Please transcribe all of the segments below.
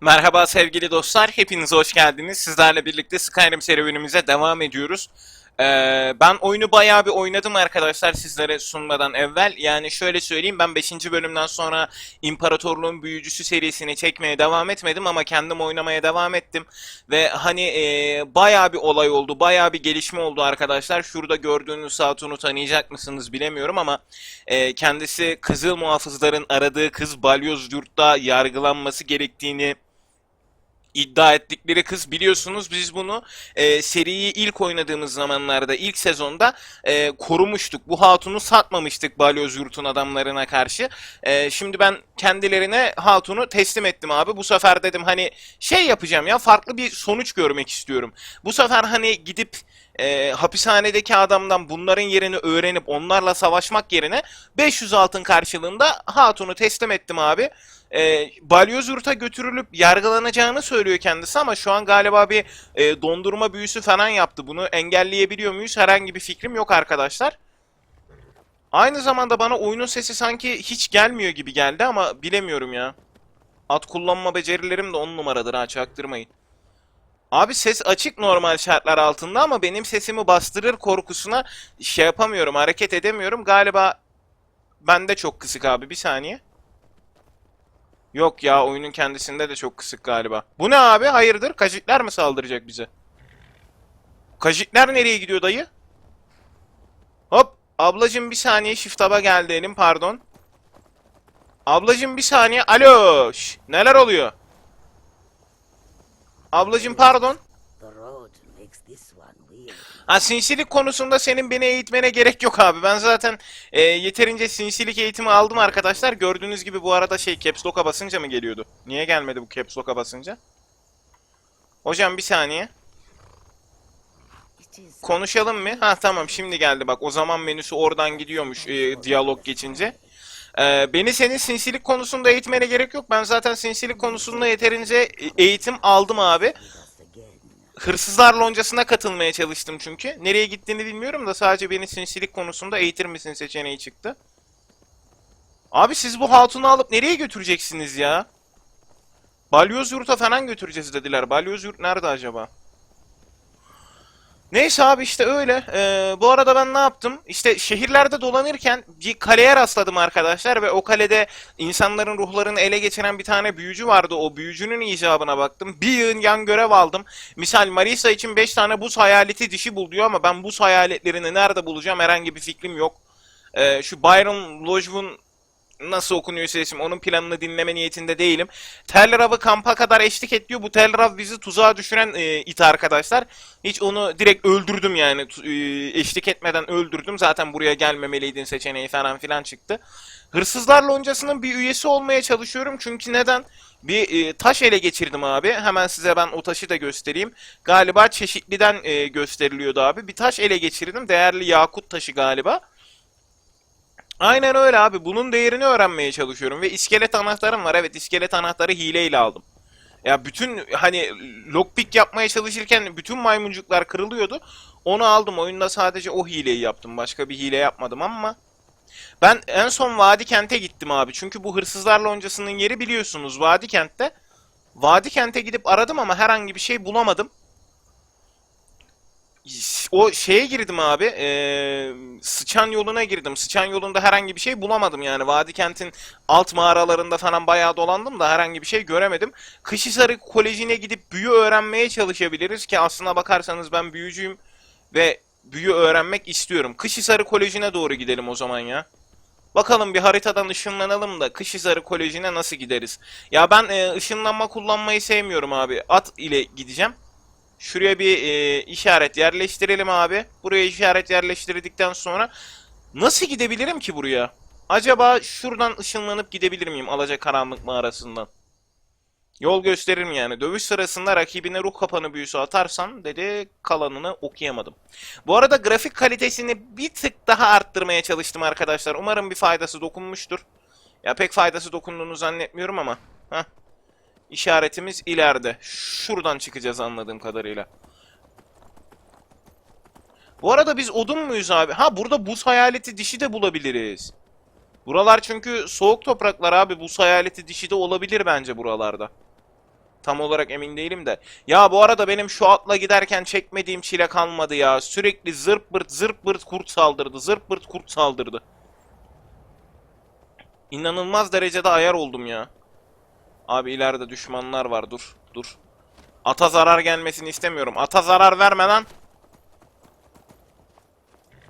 Merhaba sevgili dostlar, hepiniz hoş geldiniz. Sizlerle birlikte Skyrim serüvenimize devam ediyoruz. Ee, ben oyunu bayağı bir oynadım arkadaşlar sizlere sunmadan evvel. Yani şöyle söyleyeyim, ben 5. bölümden sonra İmparatorluğun Büyücüsü serisini çekmeye devam etmedim ama kendim oynamaya devam ettim. Ve hani e, bayağı bir olay oldu, bayağı bir gelişme oldu arkadaşlar. Şurada gördüğünüz hatunu tanıyacak mısınız bilemiyorum ama e, kendisi Kızıl Muhafızların aradığı kız Balyoz Yurt'ta yargılanması gerektiğini iddia ettikleri kız biliyorsunuz biz bunu e, seriyi ilk oynadığımız zamanlarda ilk sezonda e, korumuştuk. Bu hatunu satmamıştık Balyoz Yurt'un adamlarına karşı. E, şimdi ben kendilerine hatunu teslim ettim abi. Bu sefer dedim hani şey yapacağım ya farklı bir sonuç görmek istiyorum. Bu sefer hani gidip e, hapishanedeki adamdan bunların yerini öğrenip onlarla savaşmak yerine 500 altın karşılığında hatunu teslim ettim abi. E, Balyoz Yurt'a götürülüp yargılanacağını söylüyor kendisi ama şu an galiba bir e, dondurma büyüsü falan yaptı. Bunu engelleyebiliyor muyuz? Herhangi bir fikrim yok arkadaşlar. Aynı zamanda bana oyunun sesi sanki hiç gelmiyor gibi geldi ama bilemiyorum ya. At kullanma becerilerim de on numaradır ha çaktırmayın. Abi ses açık normal şartlar altında ama benim sesimi bastırır korkusuna şey yapamıyorum, hareket edemiyorum. Galiba bende çok kısık abi. Bir saniye. Yok ya oyunun kendisinde de çok kısık galiba. Bu ne abi? Hayırdır? Kajitler mi saldıracak bize? Kajitler nereye gidiyor dayı? Hop. Ablacım bir saniye shift tab'a geldi elim pardon. Ablacım bir saniye. Alo. Şş, neler oluyor? Ablacım pardon. Ha sinsilik konusunda senin beni eğitmene gerek yok abi. Ben zaten e, yeterince sinsilik eğitimi aldım arkadaşlar. Gördüğünüz gibi bu arada şey caps lock'a basınca mı geliyordu? Niye gelmedi bu caps lock'a basınca? Hocam bir saniye. Konuşalım mı? Ha tamam şimdi geldi bak. O zaman menüsü oradan gidiyormuş e, diyalog geçince. E, beni senin sinsilik konusunda eğitmene gerek yok. Ben zaten sinsilik konusunda yeterince e, eğitim aldım abi. Hırsızlar loncasına katılmaya çalıştım çünkü. Nereye gittiğini bilmiyorum da sadece beni sinsilik konusunda eğitir misin seçeneği çıktı. Abi siz bu hatunu alıp nereye götüreceksiniz ya? Balyoz yurta falan götüreceğiz dediler. Balyoz yurt nerede acaba? Neyse abi işte öyle. Ee, bu arada ben ne yaptım? İşte şehirlerde dolanırken bir kaleye rastladım arkadaşlar ve o kalede insanların ruhlarını ele geçiren bir tane büyücü vardı. O büyücünün icabına baktım. Bir yığın yan görev aldım. Misal Marisa için 5 tane buz hayaleti dişi bul diyor ama ben buz hayaletlerini nerede bulacağım herhangi bir fikrim yok. Ee, şu Byron Lojvun nasıl okunuyor sesim onun planını dinleme niyetinde değilim. Telrav'ı kampa kadar eşlik ediyor. Bu Telrav bizi tuzağa düşüren e, it arkadaşlar. Hiç onu direkt öldürdüm yani. E, eşlik etmeden öldürdüm. Zaten buraya gelmemeliydin seçeneği falan filan çıktı. Hırsızlar loncasının bir üyesi olmaya çalışıyorum. Çünkü neden? Bir e, taş ele geçirdim abi. Hemen size ben o taşı da göstereyim. Galiba çeşitliden e, gösteriliyordu abi. Bir taş ele geçirdim. Değerli yakut taşı galiba. Aynen öyle abi. Bunun değerini öğrenmeye çalışıyorum ve iskelet anahtarım var. Evet iskelet anahtarı hileyle aldım. Ya bütün hani lockpick yapmaya çalışırken bütün maymuncuklar kırılıyordu. Onu aldım. Oyunda sadece o hileyi yaptım. Başka bir hile yapmadım ama ben en son Vadi Kent'e gittim abi. Çünkü bu hırsızlar loncasının yeri biliyorsunuz Vadi Kent'te. Vadi Kent'e gidip aradım ama herhangi bir şey bulamadım. O şeye girdim abi. eee, sıçan yoluna girdim. Sıçan yolunda herhangi bir şey bulamadım yani. Vadi kentin alt mağaralarında falan bayağı dolandım da herhangi bir şey göremedim. Kışhisarı Koleji'ne gidip büyü öğrenmeye çalışabiliriz ki aslına bakarsanız ben büyücüyüm ve büyü öğrenmek istiyorum. Kışhisarı Koleji'ne doğru gidelim o zaman ya. Bakalım bir haritadan ışınlanalım da Kışhisarı Koleji'ne nasıl gideriz? Ya ben e, ışınlanma kullanmayı sevmiyorum abi. At ile gideceğim. Şuraya bir e, işaret yerleştirelim abi. Buraya işaret yerleştirdikten sonra nasıl gidebilirim ki buraya? Acaba şuradan ışınlanıp gidebilir miyim Alacakaranlık mağarasından? Yol gösteririm yani. Dövüş sırasında rakibine ruh kapanı büyüsü atarsan dedi kalanını okuyamadım. Bu arada grafik kalitesini bir tık daha arttırmaya çalıştım arkadaşlar. Umarım bir faydası dokunmuştur. Ya pek faydası dokunduğunu zannetmiyorum ama. Heh. İşaretimiz ileride. Şuradan çıkacağız anladığım kadarıyla. Bu arada biz odun muyuz abi? Ha burada buz hayaleti dişi de bulabiliriz. Buralar çünkü soğuk topraklar abi. Buz hayaleti dişi de olabilir bence buralarda. Tam olarak emin değilim de. Ya bu arada benim şu atla giderken çekmediğim çile kalmadı ya. Sürekli zırt pırt zırt pırt kurt saldırdı. Zırt pırt kurt saldırdı. İnanılmaz derecede ayar oldum ya. Abi ileride düşmanlar var. Dur. Dur. Ata zarar gelmesini istemiyorum. Ata zarar verme lan.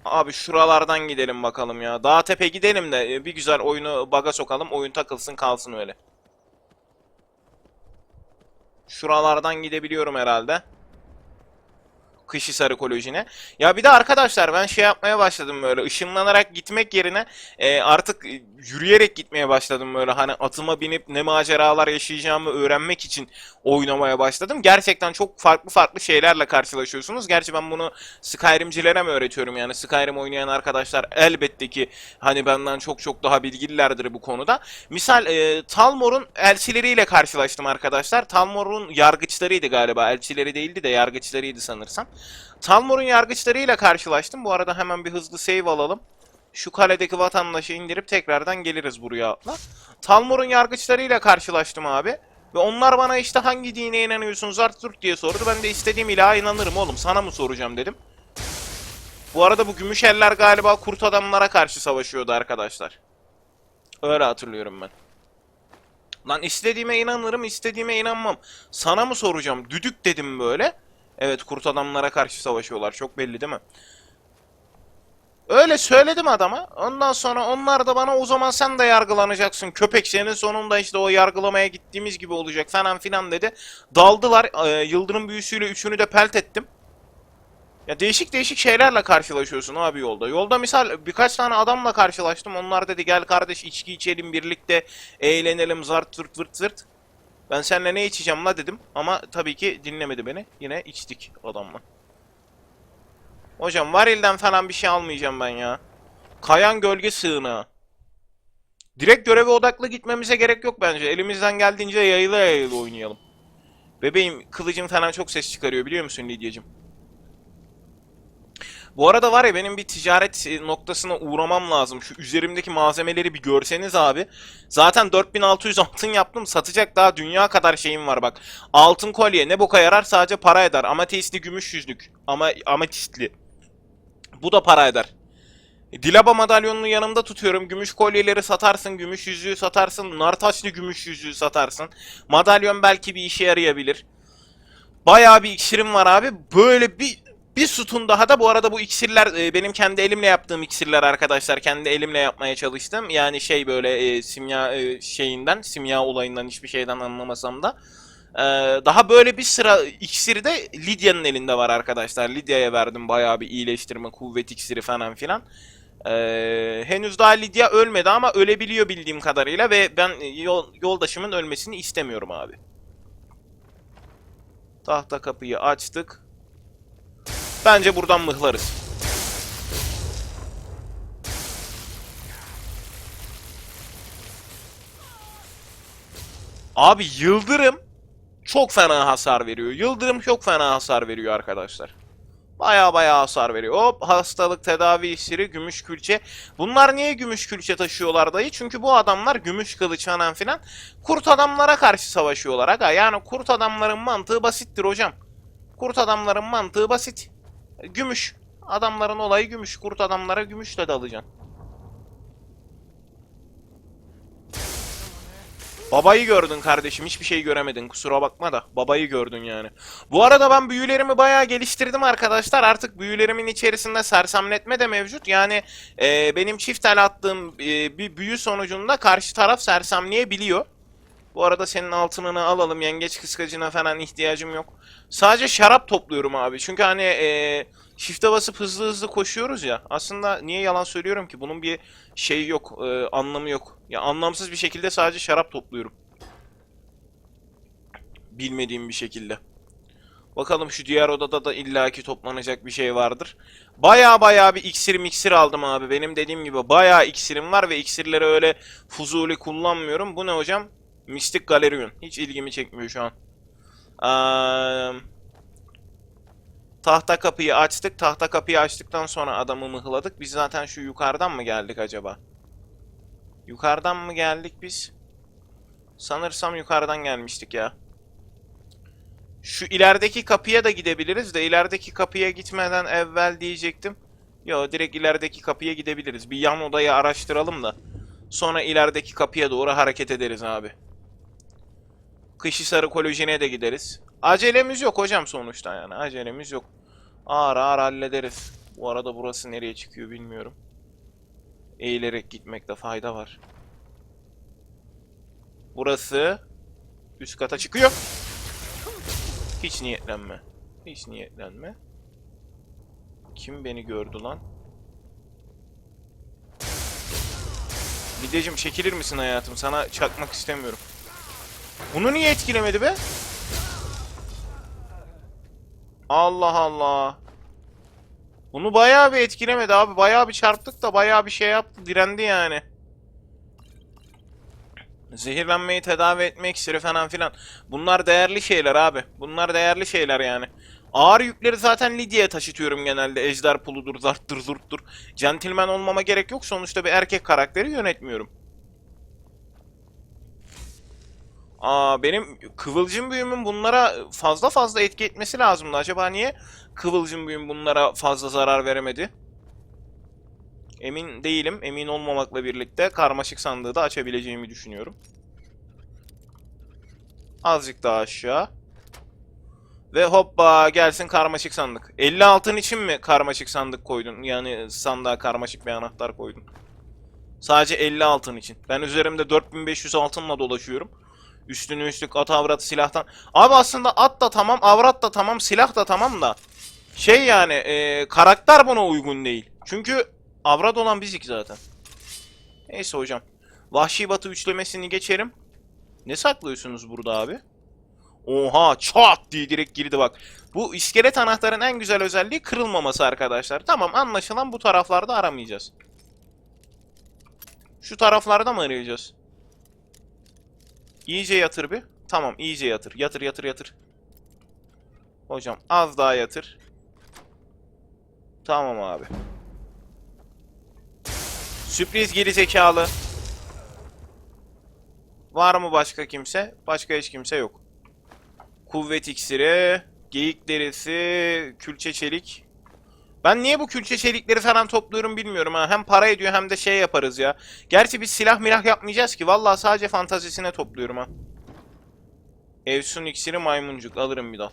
Abi şuralardan gidelim bakalım ya. Dağ tepe gidelim de e, bir güzel oyunu baga sokalım. Oyun takılsın kalsın öyle. Şuralardan gidebiliyorum herhalde. Kışhisar ekolojine. Ya bir de arkadaşlar ben şey yapmaya başladım böyle ışınlanarak gitmek yerine e, artık yürüyerek gitmeye başladım böyle hani atıma binip ne maceralar yaşayacağımı öğrenmek için oynamaya başladım. Gerçekten çok farklı farklı şeylerle karşılaşıyorsunuz. Gerçi ben bunu Skyrim'cilere mi öğretiyorum yani Skyrim oynayan arkadaşlar elbette ki hani benden çok çok daha bilgililerdir bu konuda. Misal e, Talmor'un elçileriyle karşılaştım arkadaşlar. Talmor'un yargıçlarıydı galiba. Elçileri değildi de yargıçlarıydı sanırsam. Talmor'un yargıçlarıyla karşılaştım. Bu arada hemen bir hızlı save alalım. Şu kaledeki vatandaşı indirip tekrardan geliriz buraya atla. Talmor'un yargıçlarıyla karşılaştım abi. Ve onlar bana işte hangi dine inanıyorsun Zartürk diye sordu. Ben de istediğim ilaha inanırım oğlum. Sana mı soracağım dedim. Bu arada bu gümüş eller galiba kurt adamlara karşı savaşıyordu arkadaşlar. Öyle hatırlıyorum ben. Lan istediğime inanırım, istediğime inanmam. Sana mı soracağım? Düdük dedim böyle. Evet kurt adamlara karşı savaşıyorlar. Çok belli değil mi? Öyle söyledim adama. Ondan sonra onlar da bana o zaman sen de yargılanacaksın. Köpek senin sonunda işte o yargılamaya gittiğimiz gibi olacak falan filan dedi. Daldılar. Ee, Yıldırım büyüsüyle üçünü de pelt ettim. Ya değişik değişik şeylerle karşılaşıyorsun abi yolda. Yolda misal birkaç tane adamla karşılaştım. Onlar dedi gel kardeş içki içelim birlikte eğlenelim zart zırt vırt zırt. Ben seninle ne içeceğim la dedim. Ama tabii ki dinlemedi beni. Yine içtik adamla. Hocam varilden falan bir şey almayacağım ben ya. Kayan gölge sığınağı. Direkt göreve odaklı gitmemize gerek yok bence. Elimizden geldiğince yayıla yayıla oynayalım. Bebeğim kılıcım falan çok ses çıkarıyor biliyor musun Lidyacığım? Bu arada var ya benim bir ticaret e, noktasına uğramam lazım. Şu üzerimdeki malzemeleri bir görseniz abi. Zaten 4600 altın yaptım. Satacak daha dünya kadar şeyim var bak. Altın kolye ne boka yarar sadece para eder. Ametistli gümüş yüzlük. Ama ametistli. Bu da para eder. Dilaba madalyonunu yanımda tutuyorum. Gümüş kolyeleri satarsın, gümüş yüzüğü satarsın, nar taşlı gümüş yüzüğü satarsın. Madalyon belki bir işe yarayabilir. Bayağı bir iksirim var abi. Böyle bir bir sütun daha da bu arada bu iksirler e, benim kendi elimle yaptığım iksirler arkadaşlar. Kendi elimle yapmaya çalıştım. Yani şey böyle e, simya e, şeyinden, simya olayından hiçbir şeyden anlamasam da. E, daha böyle bir sıra iksiri de Lidya'nın elinde var arkadaşlar. Lidya'ya verdim bayağı bir iyileştirme, kuvvet iksiri falan filan. E, henüz daha Lidya ölmedi ama ölebiliyor bildiğim kadarıyla ve ben yol, yoldaşımın ölmesini istemiyorum abi. Tahta kapıyı açtık. Bence buradan mıhlarız. Abi Yıldırım çok fena hasar veriyor. Yıldırım çok fena hasar veriyor arkadaşlar. Baya baya hasar veriyor. Hop hastalık tedavi işleri gümüş külçe. Bunlar niye gümüş külçe taşıyorlar dayı? Çünkü bu adamlar gümüş kılıç falan filan kurt adamlara karşı savaşıyorlar aga. Yani kurt adamların mantığı basittir hocam. Kurt adamların mantığı basit. Gümüş. Adamların olayı gümüş. Kurt adamlara gümüşle de alacaksın. Babayı gördün kardeşim. Hiçbir şey göremedin. Kusura bakma da. Babayı gördün yani. Bu arada ben büyülerimi bayağı geliştirdim arkadaşlar. Artık büyülerimin içerisinde sersemletme de mevcut. Yani e, benim çift el attığım e, bir büyü sonucunda karşı taraf sersemleyebiliyor. Bu arada senin altınını alalım. Yengeç kıskacına falan ihtiyacım yok. Sadece şarap topluyorum abi. Çünkü hani e, shift'e basıp hızlı hızlı koşuyoruz ya. Aslında niye yalan söylüyorum ki? Bunun bir şeyi yok. e, anlamı yok. Ya anlamsız bir şekilde sadece şarap topluyorum. Bilmediğim bir şekilde. Bakalım şu diğer odada da illaki toplanacak bir şey vardır. Baya baya bir iksir miksir aldım abi. Benim dediğim gibi baya iksirim var ve iksirleri öyle fuzuli kullanmıyorum. Bu ne hocam? Mistik Galerion. Hiç ilgimi çekmiyor şu an. Eee, tahta kapıyı açtık. Tahta kapıyı açtıktan sonra adamı mıhladık. Biz zaten şu yukarıdan mı geldik acaba? Yukarıdan mı geldik biz? Sanırsam yukarıdan gelmiştik ya. Şu ilerideki kapıya da gidebiliriz de ilerideki kapıya gitmeden evvel diyecektim. Yo direkt ilerideki kapıya gidebiliriz. Bir yan odayı araştıralım da. Sonra ilerideki kapıya doğru hareket ederiz abi. Kışhisarı Koleji'ne de gideriz. Acelemiz yok hocam sonuçta yani. Acelemiz yok. Ağır ağır hallederiz. Bu arada burası nereye çıkıyor bilmiyorum. Eğilerek gitmekte fayda var. Burası üst kata çıkıyor. Hiç niyetlenme. Hiç niyetlenme. Kim beni gördü lan? Lidecim çekilir misin hayatım? Sana çakmak istemiyorum. Bunu niye etkilemedi be? Allah Allah. Bunu bayağı bir etkilemedi abi. Bayağı bir çarptık da bayağı bir şey yaptı. Direndi yani. Zehirlenmeyi tedavi etme iksiri falan filan. Bunlar değerli şeyler abi. Bunlar değerli şeyler yani. Ağır yükleri zaten Lidya'ya taşıtıyorum genelde. Ejder puludur, zarttır, zurttur. Centilmen olmama gerek yok. Sonuçta bir erkek karakteri yönetmiyorum. Aa, benim kıvılcım büyümün bunlara fazla fazla etki etmesi lazımdı. Acaba niye kıvılcım büyüm bunlara fazla zarar veremedi? Emin değilim. Emin olmamakla birlikte karmaşık sandığı da açabileceğimi düşünüyorum. Azıcık daha aşağı. Ve hoppa gelsin karmaşık sandık. 50 altın için mi karmaşık sandık koydun? Yani sandığa karmaşık bir anahtar koydun. Sadece 50 altın için. Ben üzerimde 4500 altınla dolaşıyorum. Üstünü üstlük at avrat silahtan. Abi aslında at da tamam, avrat da tamam, silah da tamam da. Şey yani e, karakter buna uygun değil. Çünkü avrat olan bizik zaten. Neyse hocam. Vahşi batı üçlemesini geçerim. Ne saklıyorsunuz burada abi? Oha çat diye direkt girdi bak. Bu iskelet anahtarın en güzel özelliği kırılmaması arkadaşlar. Tamam anlaşılan bu taraflarda aramayacağız. Şu taraflarda mı arayacağız? İyice yatır bir. Tamam iyice yatır. Yatır yatır yatır. Hocam az daha yatır. Tamam abi. Sürpriz geri zekalı. Var mı başka kimse? Başka hiç kimse yok. Kuvvet iksiri, geyik derisi, külçe çelik. Ben niye bu külçe çelikleri falan topluyorum bilmiyorum ha. Hem para ediyor hem de şey yaparız ya. Gerçi biz silah milah yapmayacağız ki. Vallahi sadece fantazisine topluyorum ha. Evsun iksiri maymuncuk. Alırım bir dal.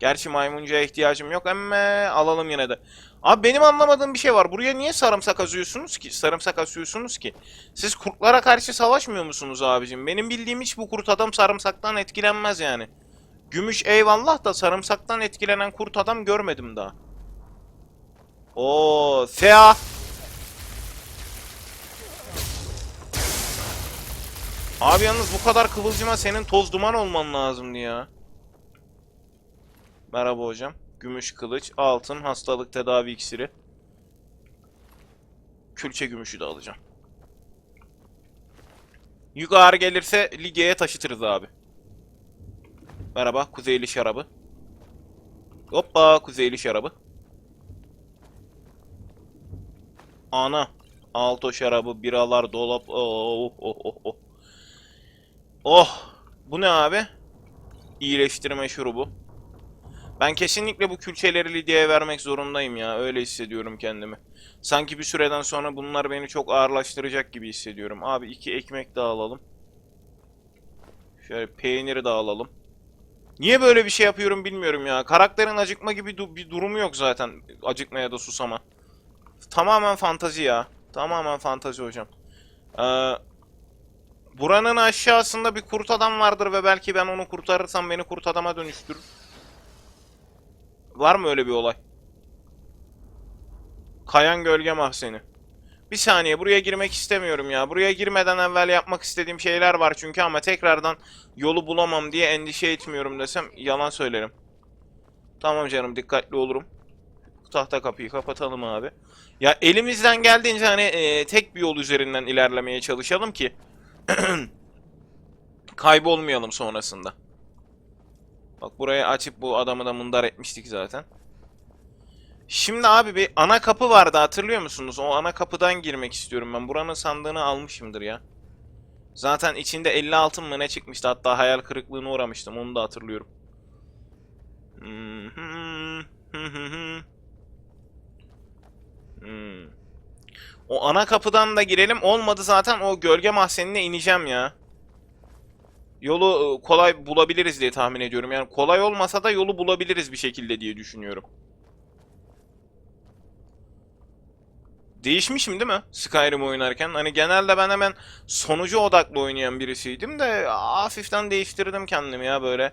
Gerçi maymuncuya ihtiyacım yok ama alalım yine de. Abi benim anlamadığım bir şey var. Buraya niye sarımsak asıyorsunuz ki? Sarımsak asıyorsunuz ki. Siz kurtlara karşı savaşmıyor musunuz abicim? Benim bildiğim hiç bu kurt adam sarımsaktan etkilenmez yani. Gümüş eyvallah da sarımsaktan etkilenen kurt adam görmedim daha. Oo, Sea. Abi yalnız bu kadar kıvılcıma senin toz duman olman lazımdı ya. Merhaba hocam. Gümüş kılıç, altın, hastalık tedavi iksiri. Külçe gümüşü de alacağım. Yük ağır gelirse Ligya'ya taşıtırız abi. Merhaba, kuzeyli şarabı. Hoppa, kuzeyli şarabı. Ana, alto şarabı, biralar, dolap. Oh, oh, oh, oh. Oh, bu ne abi? İyileştirme şurubu. Ben kesinlikle bu külçeleri Lidya'ya vermek zorundayım ya. Öyle hissediyorum kendimi. Sanki bir süreden sonra bunlar beni çok ağırlaştıracak gibi hissediyorum. Abi iki ekmek daha alalım. Şöyle peyniri de alalım. Niye böyle bir şey yapıyorum bilmiyorum ya. Karakterin acıkma gibi du- bir durumu yok zaten. Acıkma ya da susama. Tamamen fantazi ya. Tamamen fantazi hocam. Ee, buranın aşağısında bir kurt adam vardır ve belki ben onu kurtarırsam beni kurt adama dönüştürür. Var mı öyle bir olay? Kayan gölge mahzeni. Bir saniye buraya girmek istemiyorum ya. Buraya girmeden evvel yapmak istediğim şeyler var çünkü ama tekrardan yolu bulamam diye endişe etmiyorum desem yalan söylerim. Tamam canım dikkatli olurum. Tahta kapıyı kapatalım abi. Ya elimizden geldiğince hani e, tek bir yol üzerinden ilerlemeye çalışalım ki kaybolmayalım sonrasında. Bak burayı açıp bu adamı da mındar etmiştik zaten. Şimdi abi bir ana kapı vardı hatırlıyor musunuz? O ana kapıdan girmek istiyorum ben. Buranın sandığını almışımdır ya. Zaten içinde 50 altın mı ne çıkmıştı hatta hayal kırıklığına uğramıştım onu da hatırlıyorum. Hmm. O ana kapıdan da girelim. Olmadı zaten o gölge mahzenine ineceğim ya. Yolu e, kolay bulabiliriz diye tahmin ediyorum. Yani kolay olmasa da yolu bulabiliriz bir şekilde diye düşünüyorum. Değişmişim değil mi Skyrim oynarken? Hani genelde ben hemen sonucu odaklı oynayan birisiydim de hafiften değiştirdim kendimi ya böyle.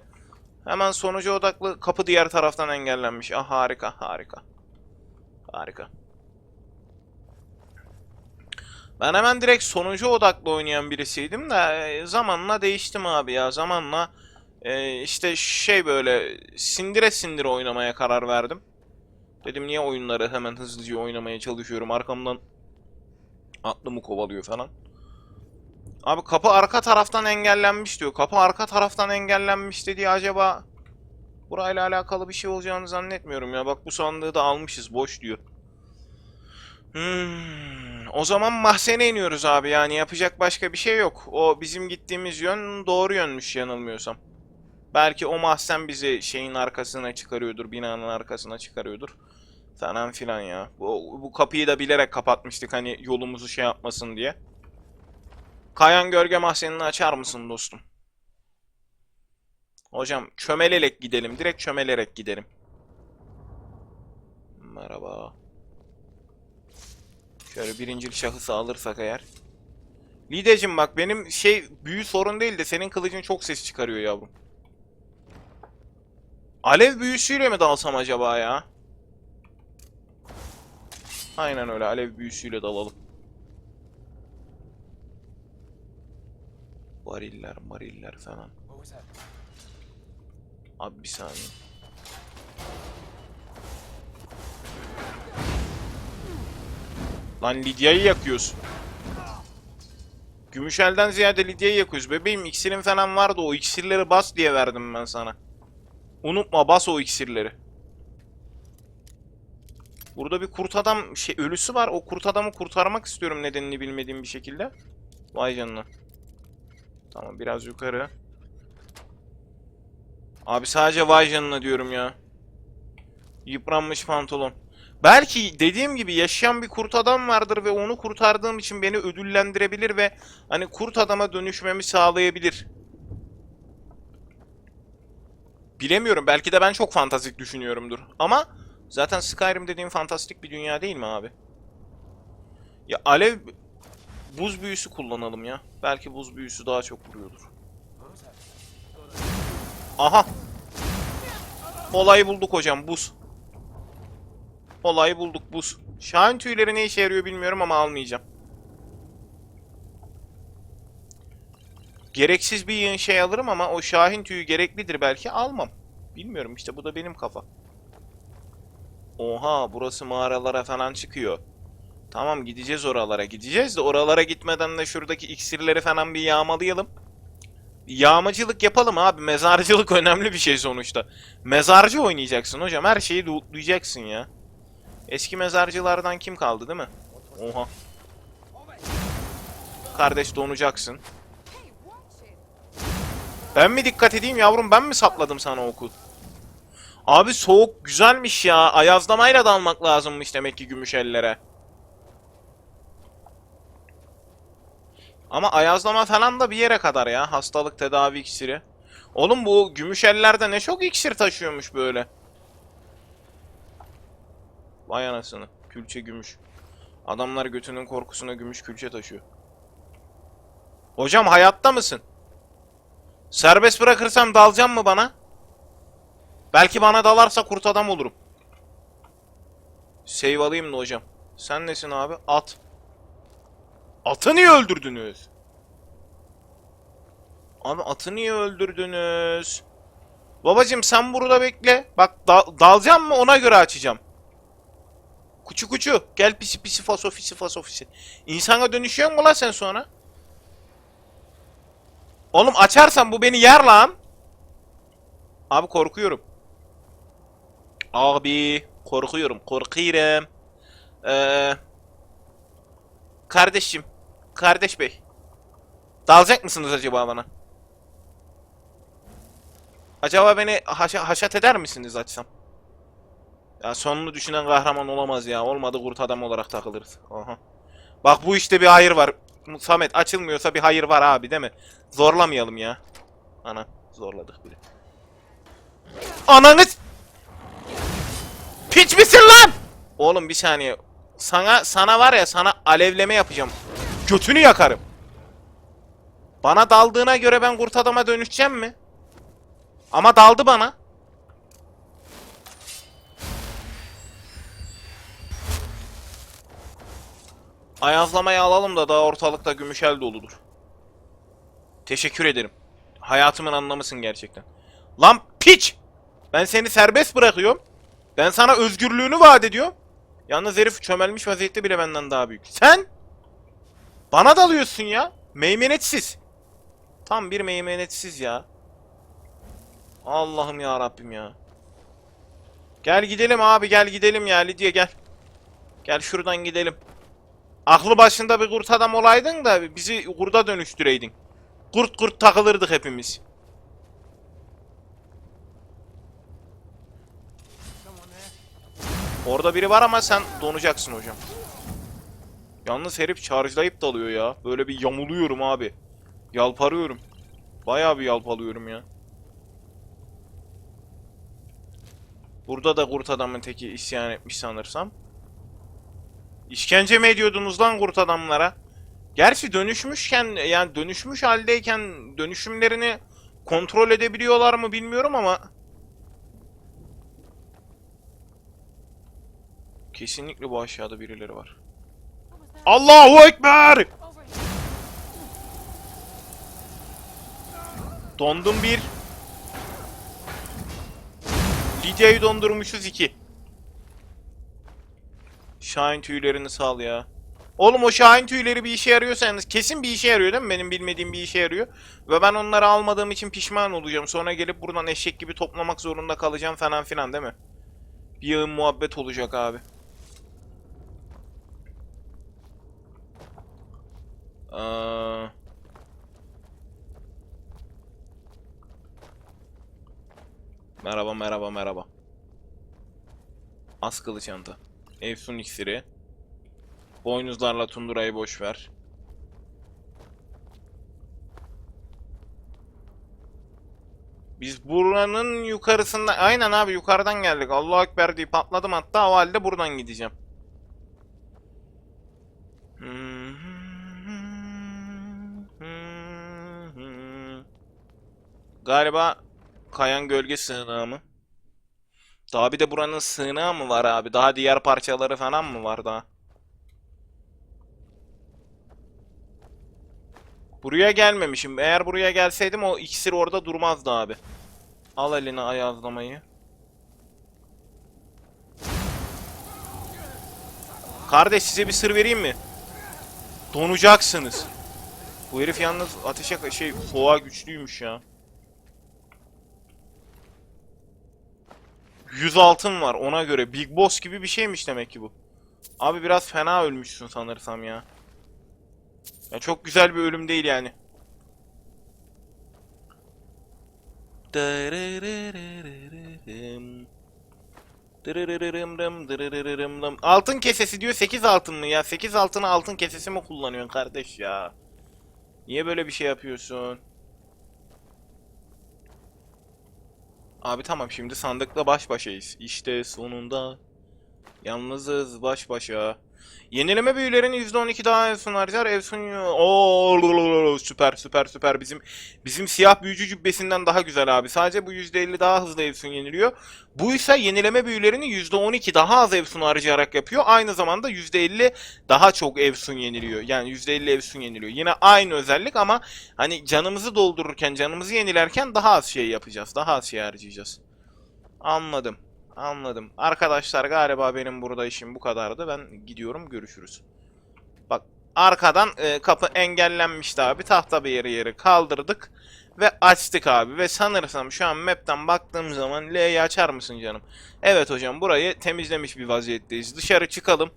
Hemen sonucu odaklı kapı diğer taraftan engellenmiş. Ah harika harika. Harika. Ben hemen direkt sonucu odaklı oynayan birisiydim de e, zamanla değiştim abi ya. Zamanla e, işte şey böyle sindire sindire oynamaya karar verdim. Dedim niye oyunları hemen hızlıca oynamaya çalışıyorum. Arkamdan aklımı kovalıyor falan. Abi kapı arka taraftan engellenmiş diyor. Kapı arka taraftan engellenmiş dediği acaba burayla alakalı bir şey olacağını zannetmiyorum ya. Bak bu sandığı da almışız boş diyor. Hmm, o zaman mahzene iniyoruz abi yani yapacak başka bir şey yok. O bizim gittiğimiz yön doğru yönmüş yanılmıyorsam. Belki o mahzen bizi şeyin arkasına çıkarıyordur, binanın arkasına çıkarıyordur. Falan filan ya. Bu, bu kapıyı da bilerek kapatmıştık hani yolumuzu şey yapmasın diye. Kayan gölge mahzenini açar mısın dostum? Hocam çömelerek gidelim. Direkt çömelerek gidelim. Merhaba. Şöyle birincil şahısı alırsak eğer. Lidecim bak benim şey büyü sorun değil de senin kılıcın çok ses çıkarıyor yavrum. Alev büyüsüyle mi dalsam acaba ya? Aynen öyle alev büyüsüyle dalalım. Variller mariller falan. Abi bir saniye. Lan Lidya'yı yakıyoruz. Gümüşel'den ziyade Lidya'yı yakıyoruz. Bebeğim iksirin falan vardı o iksirleri bas diye verdim ben sana. Unutma bas o iksirleri. Burada bir kurt adam şey ölüsü var. O kurt adamı kurtarmak istiyorum nedenini bilmediğim bir şekilde. Vay canına. Tamam biraz yukarı. Abi sadece vay canına diyorum ya. Yıpranmış pantolon. Belki dediğim gibi yaşayan bir kurt adam vardır ve onu kurtardığım için beni ödüllendirebilir ve hani kurt adama dönüşmemi sağlayabilir. Bilemiyorum. Belki de ben çok fantastik düşünüyorumdur. Ama zaten Skyrim dediğim fantastik bir dünya değil mi abi? Ya alev buz büyüsü kullanalım ya. Belki buz büyüsü daha çok vuruyordur. Aha. Olayı bulduk hocam buz. Olayı bulduk buz. Şahin tüyleri ne işe yarıyor bilmiyorum ama almayacağım. Gereksiz bir şey alırım ama o şahin tüyü gereklidir belki almam. Bilmiyorum işte bu da benim kafa. Oha burası mağaralara falan çıkıyor. Tamam gideceğiz oralara gideceğiz de oralara gitmeden de şuradaki iksirleri falan bir yağmalayalım. Yağmacılık yapalım abi. Mezarcılık önemli bir şey sonuçta. Mezarcı oynayacaksın hocam. Her şeyi lootlayacaksın ya. Eski mezarcılardan kim kaldı değil mi? Oha. Kardeş donacaksın. Ben mi dikkat edeyim yavrum? Ben mi sapladım sana oku? Abi soğuk güzelmiş ya. Ayazlamayla dalmak lazımmış demek ki gümüş ellere. Ama ayazlama falan da bir yere kadar ya. Hastalık tedavi iksiri. Oğlum bu gümüş ellerde ne çok iksir taşıyormuş böyle. Vay anasını. Külçe gümüş. Adamlar götünün korkusuna gümüş külçe taşıyor. Hocam hayatta mısın? Serbest bırakırsam dalacağım mı bana? Belki bana dalarsa kurt adam olurum. Save alayım da hocam. Sen nesin abi? At. Atı niye öldürdünüz? Abi atı niye öldürdünüz? Babacım sen burada bekle. Bak da dalacağım mı ona göre açacağım. Kuçu kuçu. Gel pisi pisi faso fisi faso fisi. İnsana dönüşüyor mu lan sen sonra? Oğlum açarsan bu beni yer lan. Abi korkuyorum. Abi korkuyorum. Korkuyorum. Ee, kardeşim. Kardeş bey. Dalacak mısınız acaba bana? Acaba beni haşa- haşat eder misiniz açsam? Ya sonunu düşünen kahraman olamaz ya. Olmadı kurt adam olarak takılırız. Aha. Bak bu işte bir hayır var. Samet açılmıyorsa bir hayır var abi değil mi? Zorlamayalım ya. Ana zorladık bile. Ananız! Piç misin lan? Oğlum bir saniye. Sana sana var ya sana alevleme yapacağım. Götünü yakarım. Bana daldığına göre ben kurt adama dönüşeceğim mi? Ama daldı bana. Ayazlamayı alalım da daha ortalıkta gümüşel doludur. Teşekkür ederim. Hayatımın anlamısın gerçekten. Lan piç! Ben seni serbest bırakıyorum. Ben sana özgürlüğünü vaat ediyorum. Yalnız herif çömelmiş vaziyette bile benden daha büyük. Sen? Bana dalıyorsun ya. Meymenetsiz. Tam bir meymenetsiz ya. Allah'ım ya Rabbim ya. Gel gidelim abi gel gidelim ya Lidya gel. Gel şuradan gidelim. Aklı başında bir kurt adam olaydın da bizi kurda dönüştüreydin. Kurt kurt takılırdık hepimiz. Orada biri var ama sen donacaksın hocam. Yalnız herif charge'layıp dalıyor ya. Böyle bir yamuluyorum abi. Yalparıyorum. Bayağı bir yalpalıyorum ya. Burada da kurt adamın teki isyan etmiş sanırsam. İşkence mi ediyordunuz lan kurt adamlara? Gerçi dönüşmüşken yani dönüşmüş haldeyken dönüşümlerini kontrol edebiliyorlar mı bilmiyorum ama kesinlikle bu aşağıda birileri var. Allahu ekber! Dondum bir. Lidya'yı dondurmuşuz iki. Şahin tüylerini sal ya. Oğlum o şahin tüyleri bir işe yarıyorsanız kesin bir işe yarıyor değil mi? Benim bilmediğim bir işe yarıyor. Ve ben onları almadığım için pişman olacağım. Sonra gelip buradan eşek gibi toplamak zorunda kalacağım falan filan değil mi? Bir yığın muhabbet olacak abi. Aa... Merhaba merhaba merhaba. Askılı çanta. Efsun iksiri. Boynuzlarla tundurayı boş ver. Biz buranın yukarısında aynen abi yukarıdan geldik. Allahu ekber deyip atladım hatta o halde buradan gideceğim. Galiba kayan gölge sığınağı mı? Daha bir de buranın sığınağı mı var abi? Daha diğer parçaları falan mı var daha? Buraya gelmemişim. Eğer buraya gelseydim o iksir orada durmazdı abi. Al eline ayazlamayı. Kardeş size bir sır vereyim mi? Donacaksınız. Bu herif yalnız ateşe şey soğuğa güçlüymüş ya. 100 altın var ona göre. Big Boss gibi bir şeymiş demek ki bu. Abi biraz fena ölmüşsün sanırsam ya. Ya çok güzel bir ölüm değil yani. Altın kesesi diyor 8 altın mı ya? 8 altını altın kesesi mi kullanıyorsun kardeş ya? Niye böyle bir şey yapıyorsun? Abi tamam şimdi sandıkla baş başayız. İşte sonunda yalnızız baş başa. Yenileme büyülerini %12 daha Evsun harcar. Evsun Oo, süper süper süper bizim bizim siyah büyücü cübbesinden daha güzel abi. Sadece bu %50 daha hızlı Evsun yeniliyor. Bu ise yenileme büyülerini %12 daha az Evsun harcayarak yapıyor. Aynı zamanda %50 daha çok Evsun yeniliyor. Yani %50 Evsun yeniliyor. Yine aynı özellik ama hani canımızı doldururken, canımızı yenilerken daha az şey yapacağız. Daha az şey harcayacağız. Anladım. Anladım. Arkadaşlar galiba benim burada işim bu kadardı. Ben gidiyorum. Görüşürüz. Bak arkadan e, kapı engellenmişti abi. Tahta bir yeri yeri kaldırdık. Ve açtık abi. Ve sanırsam şu an map'ten baktığım zaman L'yi açar mısın canım? Evet hocam burayı temizlemiş bir vaziyetteyiz. Dışarı çıkalım.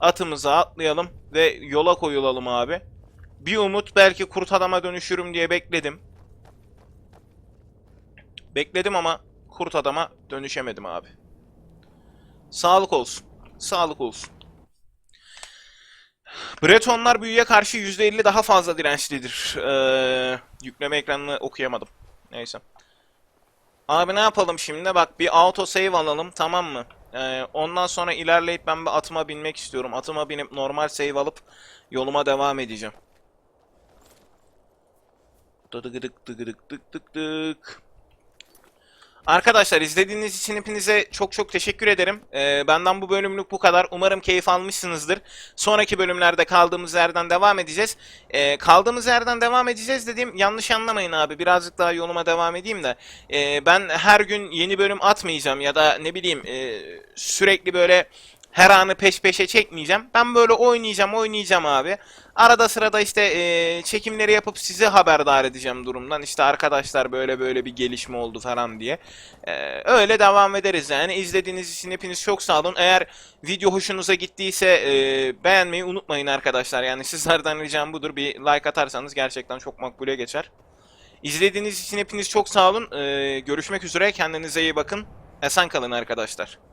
Atımıza atlayalım. Ve yola koyulalım abi. Bir umut belki kurt adama dönüşürüm diye bekledim. Bekledim ama kurt adama dönüşemedim abi. Sağlık olsun. Sağlık olsun. Bretonlar büyüye karşı %50 daha fazla dirençlidir. Ee, yükleme ekranını okuyamadım. Neyse. Abi ne yapalım şimdi? Bak bir auto save alalım tamam mı? Ee, ondan sonra ilerleyip ben bir atıma binmek istiyorum. Atıma binip normal save alıp yoluma devam edeceğim. Dıdıgıdık dıgıdık dık dık dık. Arkadaşlar izlediğiniz için hepinize çok çok teşekkür ederim. Ee, benden bu bölümlük bu kadar. Umarım keyif almışsınızdır. Sonraki bölümlerde kaldığımız yerden devam edeceğiz. Ee, kaldığımız yerden devam edeceğiz dediğim yanlış anlamayın abi. Birazcık daha yoluma devam edeyim de. Ee, ben her gün yeni bölüm atmayacağım ya da ne bileyim e, sürekli böyle her anı peş peşe çekmeyeceğim. Ben böyle oynayacağım oynayacağım abi. Arada sırada işte e, çekimleri yapıp sizi haberdar edeceğim durumdan. İşte arkadaşlar böyle böyle bir gelişme oldu falan diye. E, öyle devam ederiz yani. İzlediğiniz için hepiniz çok sağ olun. Eğer video hoşunuza gittiyse e, beğenmeyi unutmayın arkadaşlar. Yani sizlerden ricam budur. Bir like atarsanız gerçekten çok makbule geçer. İzlediğiniz için hepiniz çok sağ olun. E, görüşmek üzere. Kendinize iyi bakın. Esen kalın arkadaşlar.